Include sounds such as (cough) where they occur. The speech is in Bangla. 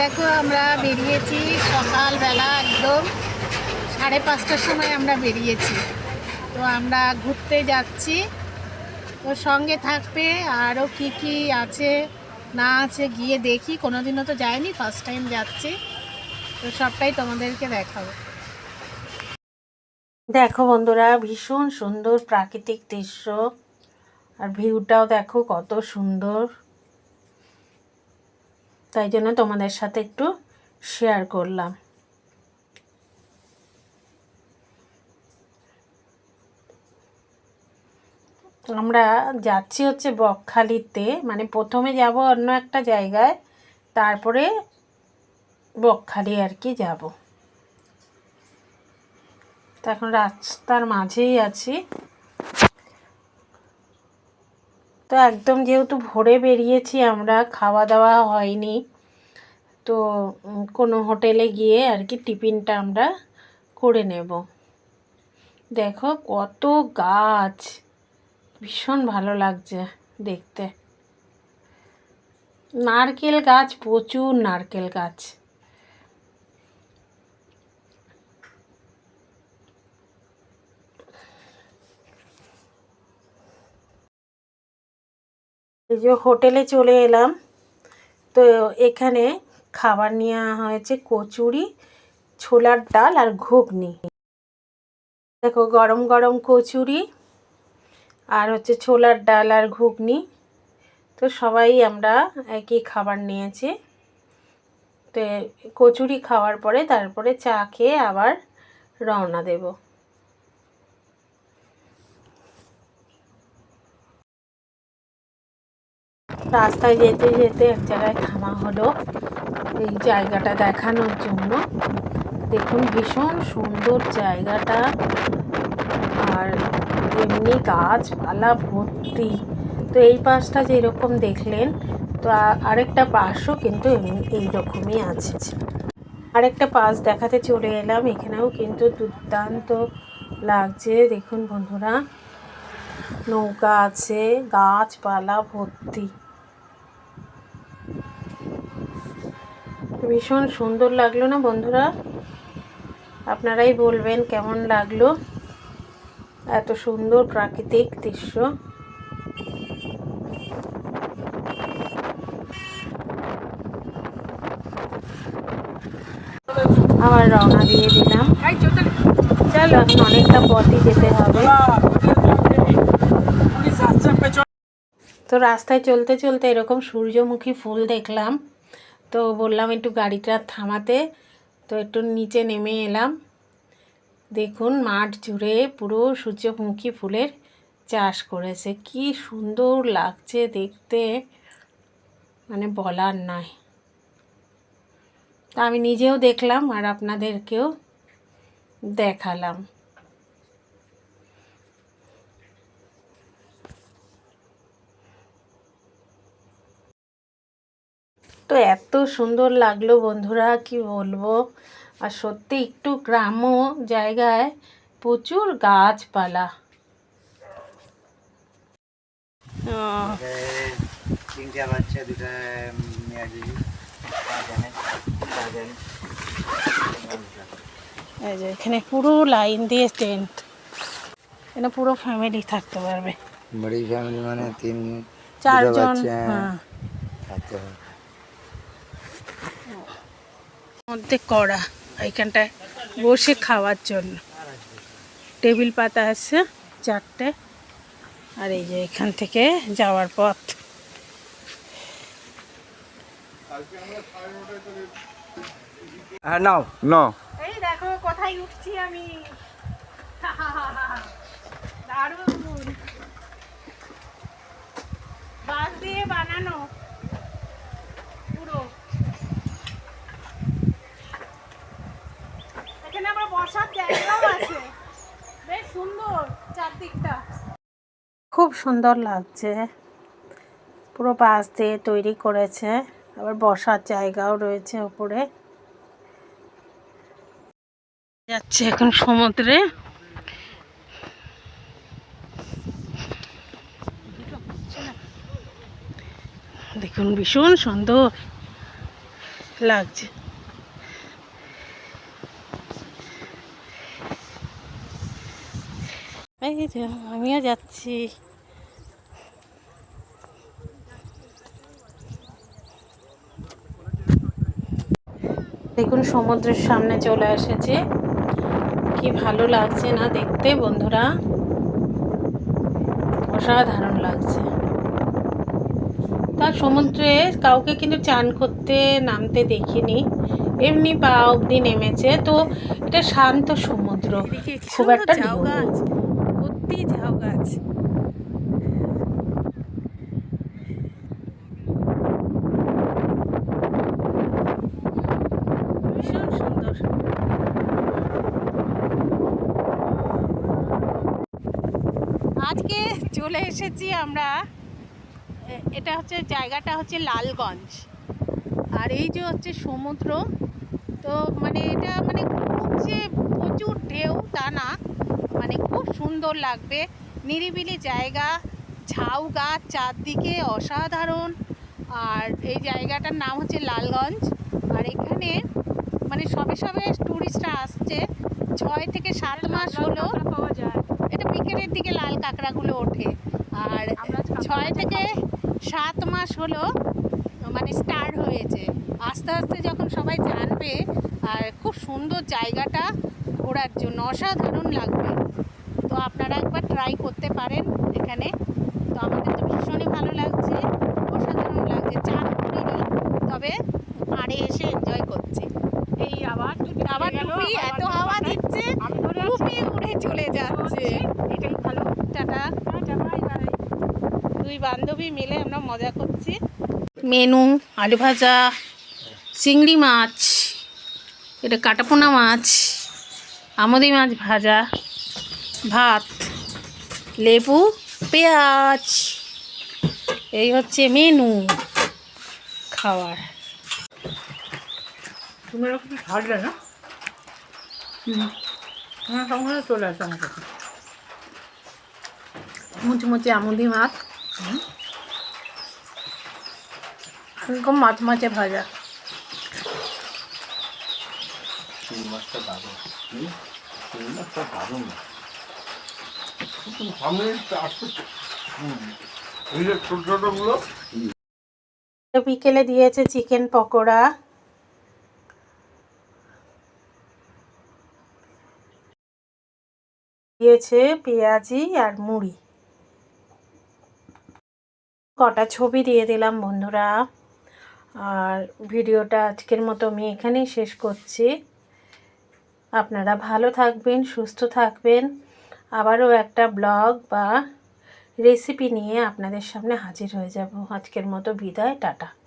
দেখো, আমরা বেরিয়েছি সকালবেলা একদম সাড়ে পাঁচটার সময় আমরা বেরিয়েছি। তো আমরা ঘুরতে যাচ্ছি। তো সঙ্গে থাকবে আরও কি কি আছে, না আছে গিয়ে দেখি। কোনোদিনও তো যায়নি ফার্স্ট টাইম যাচ্ছি। তো সবটাই তোমাদেরকে দেখাবো। দেখো বন্ধুরা, ভীষণ সুন্দর প্রাকৃতিক দৃশ্য। আর ভিউটাও দেখো কত সুন্দর। তাই জন্য তোমাদের সাথে একটু শেয়ার করলাম। আমরা যাচ্ছি হচ্ছে বকখালিতে মানে প্রথমে যাব অন্য একটা জায়গায়, তারপরে বকখালি আর কি যাব। তো এখন রাস্তার মাঝেই আছি। তো একদম যেহেতু ভোরে বেরিয়েছি, আমরা খাওয়া দাওয়া হয়নি। তো কোনো হোটেলে গিয়ে আর কি টিফিনটা আমরা করে নেব। দেখো কত গাছ! ভীষণ ভালো লাগছে দেখতে। নারকেল গাছ, প্রচুর নারকেল গাছ। এই যে হোটেলে চলে এলাম। তো এখানে খাবার নেওয়া হয়েছে কচুরি, ছোলার ডাল আর ঘুগনি। দেখো গরম গরম কচুরি আর হচ্ছে ছোলার ডাল আর ঘুগনি। তো সবাই আমরা একই খাবার নিয়েছি। তো কচুরি খাওয়ার পরে তারপরে চা খেয়ে আবার রওনা দেব। রাস্তায় যেতে যেতে এক জায়গায় থামা হলো। এই জায়গাটা দেখানোর জন্য। দেখুন, ভীষণ সুন্দর জায়গাটা। আর এমনি গাছপালা ভর্তি। তো এই পাশটা যেরকম দেখলেন, তো আরেকটা পাশও কিন্তু এইরকমই আছে। আরেকটা পাশ দেখাতে চলে এলাম। এখানেও কিন্তু দুর্দান্ত লাগছে। দেখুন বন্ধুরা, নৌকা আছে, গাছপালা ভর্তি। ভীষণ সুন্দর লাগল না বন্ধুরা? আপনারাই বলবেন কেমন লাগল? এত সুন্দর প্রাকৃতিক দৃশ্য। আবার রওনা দিয়ে দিলাম। চলো, এখন অনেকটা পথই যেতে হবে। তো রাস্তায় চলতে চলতে এরকম সূর্যমুখী ফুল দেখলাম। তো বললাম একটু গাড়িটা থামাতে, তো একটু নিচে নেমে এলাম। দেখুন, মাঠ জুড়ে পুরো সূর্যমুখী ফুলের চাষ করেছে। কি সুন্দর লাগছে দেখতে। মানে বলার নয় তা আমি নিজেও দেখলাম আর আপনাদেরকেও দেখালাম। তো এত সুন্দর লাগল বন্ধুরা কি বলব? আর সত্যি একটু গ্রাম্য জায়গায় প্রচুর গাছপালা। তিনটা বাচ্চা দুটা মেয়ে দিদি জানে জানে এই যে এখানে পুরো লাইন দিয়ে টেন্ট এখানে পুরো ফ্যামিলি থাকতে পারবে। বড়ি ফ্যামিলি মানে তিন চারজন হ্যাঁ। থাকতে হবে। মধ্যে কড়া এইখানটায় বসে খাওয়ার জন্য। টেবিল পাতা আছে চারটে। আর এই যে এখান থেকে যাওয়ার পথ। হ্যাঁ নাও। No. এই দেখো কোথায় উঠছি আমি (laughs) দারুণ বাঁশ দিয়ে বানানো পুরো এখানে আবার বসার জায়গাও আছে বেশ সুন্দর চারদিকটা খুব সুন্দর লাগছে। পুরো বাঁশ দিয়ে তৈরি করেছে। আবার বসার জায়গাও রয়েছে ওপরে। যাচ্ছে এখন সমুদ্রে। দেখুন, ভীষণ সুন্দর লাগছে এই যে আমিও যাচ্ছি। দেখুন সমুদ্রের সামনে চলে এসেছে। কি ভালো লাগছে না দেখতে বন্ধুরা? অসাধারণ লাগছে। তার সমুদ্রে কাউকে কিন্তু চান করতে নামতে দেখিনি। এমনি পা অবধি নেমেছে। তো এটা শান্ত সমুদ্র। খুব একটা। ভর্তি ঝাউ গাছ। ভীষণ সুন্দর। আজকে চলে এসেছি আমরা এটা হচ্ছে জায়গাটা হচ্ছে লালগঞ্জ। আর এই যে হচ্ছে সমুদ্র, তো মানে এটা মানে খুব যে প্রচুর ঢেউ তা না মানে খুব সুন্দর লাগবে। নিরিবিলি জায়গা ঝাউ গাছ চারদিকে অসাধারণ। আর এই জায়গাটার নাম হচ্ছে লালগঞ্জ। আর এখানে মানে সবে সবে টুরিস্টরা আসছে। ছয় থেকে সাত মাস হলো পাওয়া যায়। এটা বিকেলের দিকে লাল কাঁকড়াগুলো ওঠে। আর ছয় থেকে সাত মাস হলো মানে স্টার্ট হয়েছে। আস্তে আস্তে যখন সবাই জানবে আর খুব সুন্দর জায়গাটা ঘোরার জন্য অসাধারণ লাগবে। তো আপনারা একবার ট্রাই করতে পারেন এখানে। তো আমাদের তো ভীষণই ভালো লাগছে অসাধারণ লাগছে। চান করিনি তবে পাড়ে এসে এনজয় করছি। এই আবার আবার টুপি এত হাওয়া দিচ্ছে টুপি উড়ে চলে যাচ্ছে। এটাই ভালো। টাটা। দুই বান্ধবী মিলে আমরা মজা করছি। মেনু আলু ভাজা চিংড়ি মাছ এটা কাটাপোনা মাছ। আমদি মাছ ভাজা ভাত লেবু পেঁয়াজ। এই হচ্ছে মেনু খাওয়ার। তুমি এরকম কিছু না? সঙ্গে চলে আসো আমার কাছে। মুচমুচে আমদি মাছ। এরকম মাছ মাছে ভাজা। চিংড়ি মাছটা দারুণ। চিংড়ি মাছটা দারুণ। সামনে আসতে এই যে ছোট ছোটগুলো বিকেলে দিয়েছে চিকেন পকোড়া। দিয়েছে পেঁয়াজি আর মুড়ি। কটা ছবি দিয়ে দিলাম বন্ধুরা। আর ভিডিওটা আজকের মতো আমি এখানেই শেষ করছি। আপনারা ভালো থাকবেন, সুস্থ থাকবেন। আবারও একটা ব্লগ বা রেসিপি নিয়ে আপনাদের সামনে হাজির হয়ে যাব। আজকের মতো বিদায়, টাটা।